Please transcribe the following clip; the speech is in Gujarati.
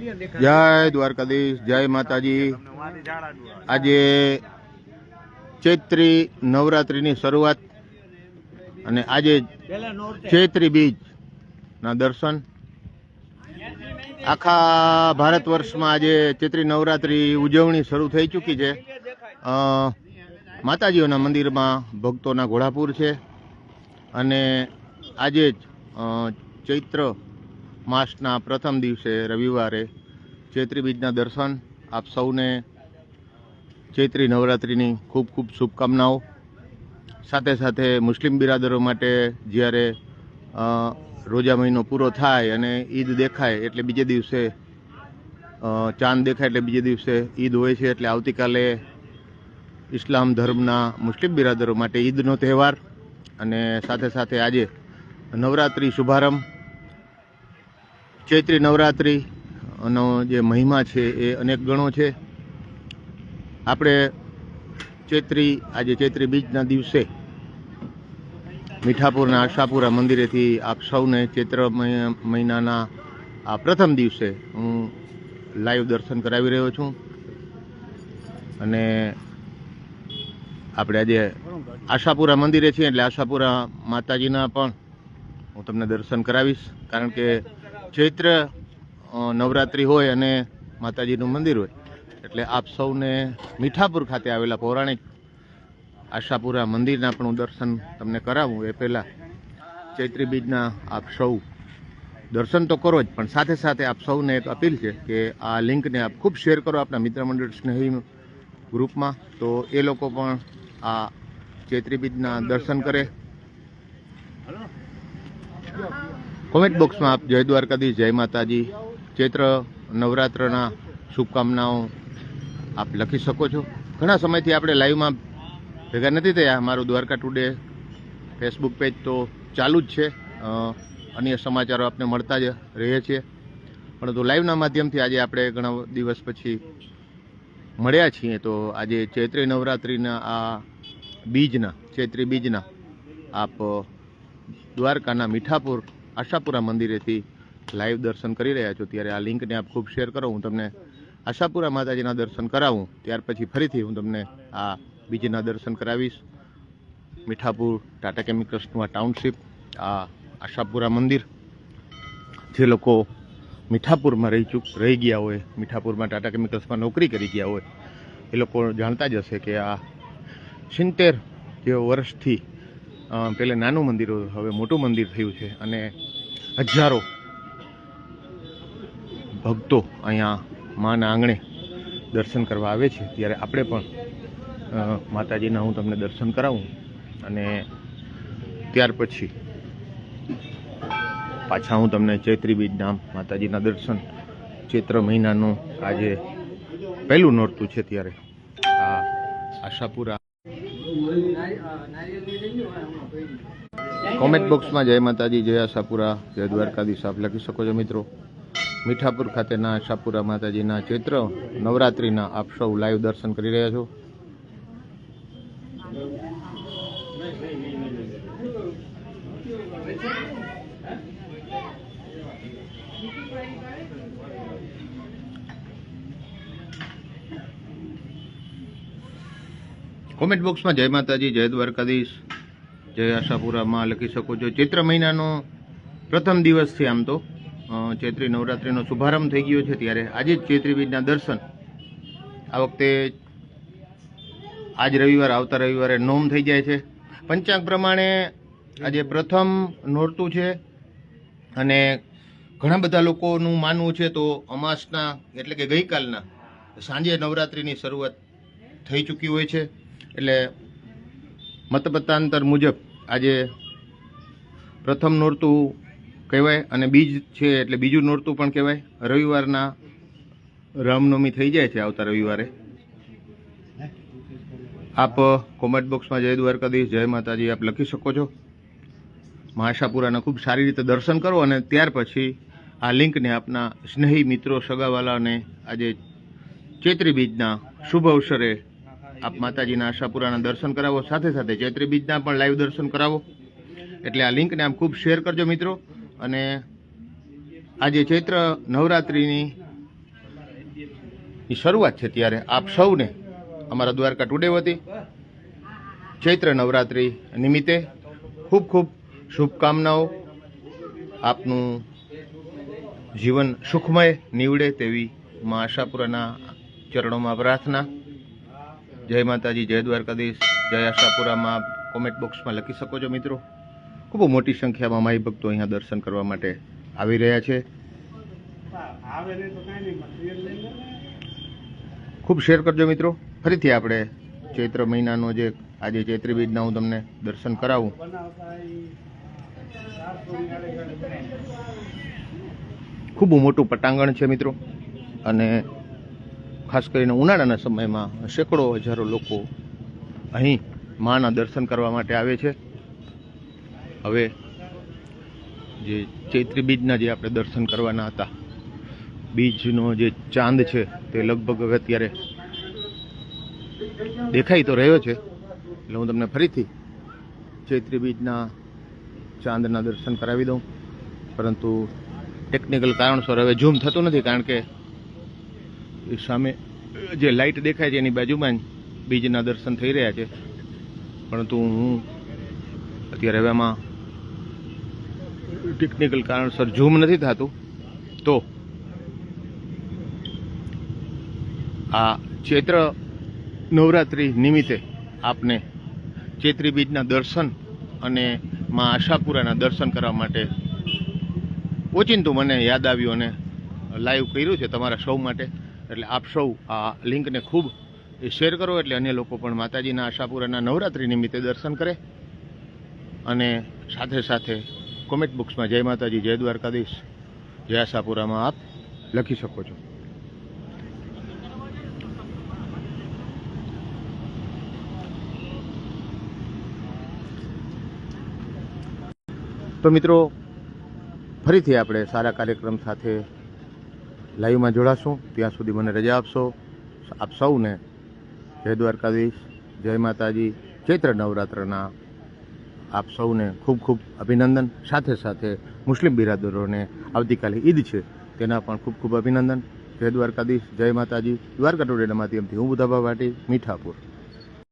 જય દ્વારકાધીશ, જય માતાજી. આજે ચૈત્રી નવરાત્રિની શરૂઆત અને આજે ચૈત્રી બીજના દર્શન. આખા ભારત વર્ષમાં આજે ચૈત્રી નવરાત્રિ ઉજવણી શરૂ થઈ ચૂકી છે. માતાજીઓના મંદિરમાં ભક્તોના ઘોડાપુર છે. અને આજે જ ચૈત્ર માસના પ્રથમ દિવસે રવિવારે ચૈત્રી બીજના દર્શન. આપ સૌને ચૈત્રી નવરાત્રિની ખૂબ ખૂબ શુભકામનાઓ. સાથે સાથે મુસ્લિમ બિરાદરો માટે જ્યારે રોજા મહિનો પૂરો થાય અને ઈદ દેખાય એટલે બીજે દિવસે ચાંદ દેખાય એટલે બીજે દિવસે ઈદ હોય છે એટલે આવતીકાલે ઇસ્લામ ધર્મના મુસ્લિમ બિરાદરો માટે ઈદનો તહેવાર. અને સાથે સાથે આજે નવરાત્રિ શુભારંભ. ચૈત્રી નવરાત્રિ નો જે મહિમા છે એ અનેક ગણો છે. આપણે ચૈત્રી, આજે ચૈત્રી બીજના દિવસે મીઠાપુરના આશાપુરા મંદિરેથી આપ સૌને ચૈત્ર મહિ- મહિનાના આ પ્રથમ દિવસે હું લાઈવ દર્શન કરાવી રહ્યો છું. અને આપણે આજે આશાપુરા મંદિરે છીએ, એટલે આશાપુરા માતાજીના પણ હું તમને દર્શન કરાવીશ. કારણ કે ચૈત્ર નવરાત્રિ હોય અને માતાજીનું મંદિર હોય. એટલે આપ સૌને મીઠાપુર ખાતે આવેલા પૌરાણિક આશાપુરા મંદિરના પણ હું દર્શન તમને કરાવું. એ પહેલાં ચૈત્રી બીજના આપ સૌ દર્શન તો કરો જ, પણ સાથે સાથે આપ સૌને એક અપીલ છે કે આ લિંકને આપ ખૂબ શેર કરો આપણા મિત્ર મંડળ સ્નેહી ગ્રુપમાં. તો એ લોકો પણ આ ચૈત્રી બીજના દર્શન કરે. કોમેન્ટ બોક્સમાં આપ જય દ્વારકાધીશ, જય માતાજી. ચૈત્ર નવરાત્રના શુભકામનાઓ આપ લખી શકો છો. ઘણા સમયથી આપણે લાઈવમાં ભેગા નથી થયા. મારું દ્વારકા ટુડે ફેસબુક પેજ તો ચાલુ જ છે. અન્ય સમાચારો આપને મળતા જ રહે છે પરંતુ લાઈવના માધ્યમથી આજે આપણે ઘણા દિવસ પછી મળ્યા છીએ. તો આજે ચૈત્રી નવરાત્રિના આ બીજના, ચૈત્રી બીજના આપ દ્વારકાના મીઠાપુર આશાપુરા મંદિરેથી લાઈવ દર્શન કરી રહ્યા છો. ત્યારે આ લિંકને આપ ખૂબ શેર કરો. હું તમને આશાપુરા માતાજીના દર્શન કરાવું. ત્યાર પછી ફરીથી હું તમને આ બીજીના દર્શન કરાવીશ. મીઠાપુર, ટાટા કેમિકલ્સનું આ ટાઉનશીપ, આ આશાપુરા મંદિર. જે લોકો મીઠાપુરમાં રહી ચૂક, રહી ગયા હોય, મીઠાપુરમાં ટાટા કેમિકલ્સમાં નોકરી કરી ગયા હોય, એ લોકો જાણતા જ હશે કે આ સિત્તેર જે વર્ષથી પહેલે નાનું મંદિર, હવે મોટું મંદિર થયું છે અને હજારો ભક્તો અહીંયા માના આંગણે દર્શન કરવા આવે છે. ત્યારે આપણે પણ માતાજીના હું તમને દર્શન કરાવું અને ત્યાર પછી પાછા હું તમને ચૈત્રી બીજ નામ માતાજીના દર્શન ચૈત્ર મહિનાનું આજે પહેલું નોરતું છે ત્યારે. આ આશાપુરા કોમેન્ટ બોક્સમાં જય માતાજી, જય આશાપુરા, જય દ્વારકાધીશ. આપ લખી શકો છો મિત્રો. મીઠાપુર ખાતેના આશાપુરા માતાજીના ચૈત્ર નવરાત્રિના આપ સૌ લાઈવ દર્શન કરી રહ્યા છો. કોમેન્ટ બોક્સમાં જય માતાજી, જય દ્વારકાધીશ, જય આશાપુરામાં લખી શકો છો. ચૈત્ર મહિનાનો પ્રથમ દિવસ છે આમ તો. ચૈત્રી નવરાત્રિનો શુભારંભ થઈ ગયો છે ત્યારે આજે જ ચૈત્રી બીજના દર્શન. આ વખતે આજ રવિવાર, આવતા રવિવારે નોમ થઈ જાય છે. પંચાંગ પ્રમાણે આજે પ્રથમ નોરતું છે અને ઘણા બધા લોકોનું માનવું છે તો અમાસના, એટલે કે ગઈકાલના, સાંજે નવરાત્રિની શરૂઆત થઈ ચૂકી હોય છે. એટલે મતપતાંતર મુજબ આજે પ્રથમ નોરતું કહેવાય અને બીજ છે એટલે બીજું નોરતું પણ કહેવાય. રવિવારના રામનવમી થઈ જાય છે આવતા રવિવારે. આપ કોમેન્ટ બોક્સમાં જય દ્વારકાધીશ, જય માતાજી, આપ લખી શકો છો. મહાશાપુરાના ખૂબ સારી રીતે દર્શન કરો અને ત્યાર પછી આ લિંકને આપના સ્નેહી મિત્રો સગાવાલાને આજે ચૈત્રી બીજના શુભ અવસરે આપ માતાજીના આશાપુરાના દર્શન કરાવો, સાથે સાથે ચૈત્રી બીજના પણ લાઈવ દર્શન કરાવો. એટલે આ લિંકને આમ ખૂબ શેર કરજો મિત્રો. અને આજે ચૈત્ર નવરાત્રિની શરૂઆત છે ત્યારે આપ સૌને અમારા દ્વારકા ટુડે વતી ચૈત્ર નવરાત્રિ નિમિત્તે ખૂબ ખૂબ શુભકામનાઓ. આપનું જીવન સુખમય નીવડે તેવી મા આશાપુરાના ચરણોમાં પ્રાર્થના જય માતાજી, જય દ્વારકાધીશ, જય આશાપુરામાં કોમેન્ટ બોક્સમાં લખી શકો છો મિત્રો. ખૂબ મોટી સંખ્યામાં માઈ ભક્તો અહીંયા દર્શન કરવા માટે આવી રહ્યા છે. ખૂબ શેર કરજો મિત્રો. ફરીથી આપણે ચૈત્ર મહિનાનો જે આજે ચૈત્રી બીજના હું તમને દર્શન કરાવું. ખૂબ મોટું પટાંગણ છે મિત્રો. અને ખાસ કરીને ઉનાળાના સમયમાં સેંકડો હજારો લોકો અહીં માના દર્શન કરવા માટે આવે છે. હવે જે ચૈત્રી બીજના જે આપણે દર્શન કરવાના હતા, બીજનો જે ચાંદ છે તે લગભગ હવે અત્યારે દેખાઈ તો રહ્યો છે. એટલે હું તમને ફરીથી ચૈત્રી બીજના ચાંદના દર્શન કરાવી દઉં. પરંતુ ટેકનિકલ કારણસર હવે ઝૂમ થતું નથી કારણ કે એ સામે, જે લાઇટ દેખાય છે એની બાજુમાં જ બીજના દર્શન થઈ રહ્યા છે. પરંતુ હું અત્યારે હવે આમાં ટેકનિકલ કારણસર ઝૂમ નથી થતું, તો આ ચૈત્ર નવરાત્રિ નિમિત્તે આપને ચૈત્રી બીજના દર્શન અને માં આશાપુરાના દર્શન કરવા માટે ઓચિંતું મને યાદ આવ્યું અને લાઈવ કર્યું છે તમારા સૌ માટે. એટલે આપ સૌ આ લિંકને ખૂબ શેર કરો એટલે અન્ય લોકો પણ માતાજીના આશાપુરાના નવરાત્રિ નિમિત્તે દર્શન કરે. અને સાથે સાથે કોમેન્ટ બોક્સમાં જય માતાજી, જય દ્વારકાધીશ, જય આશાપુરામાં આપ લખી શકો છો. તો મિત્રો, ફરીથી આપણે સારા કાર્યક્રમ સાથે લાઈવમાં જોડાશું. ત્યાં સુધી મને રજા આપશો. આપ સૌને જય દ્વારકાધીશ, જય માતાજી, ચૈત્ર નવરાત્રના આપ સૌને ખૂબ ખૂબ અભિનંદન. સાથે સાથે મુસ્લિમ બિરાદરોને આવતીકાલે ઈદ છે, તેના પણ ખૂબ ખૂબ અભિનંદન. જય દ્વારકાધીશ, જય માતાજી. દ્વારકા ટુડેના માધ્યમથી હું બુધાબા ભાટી મીઠાપુર.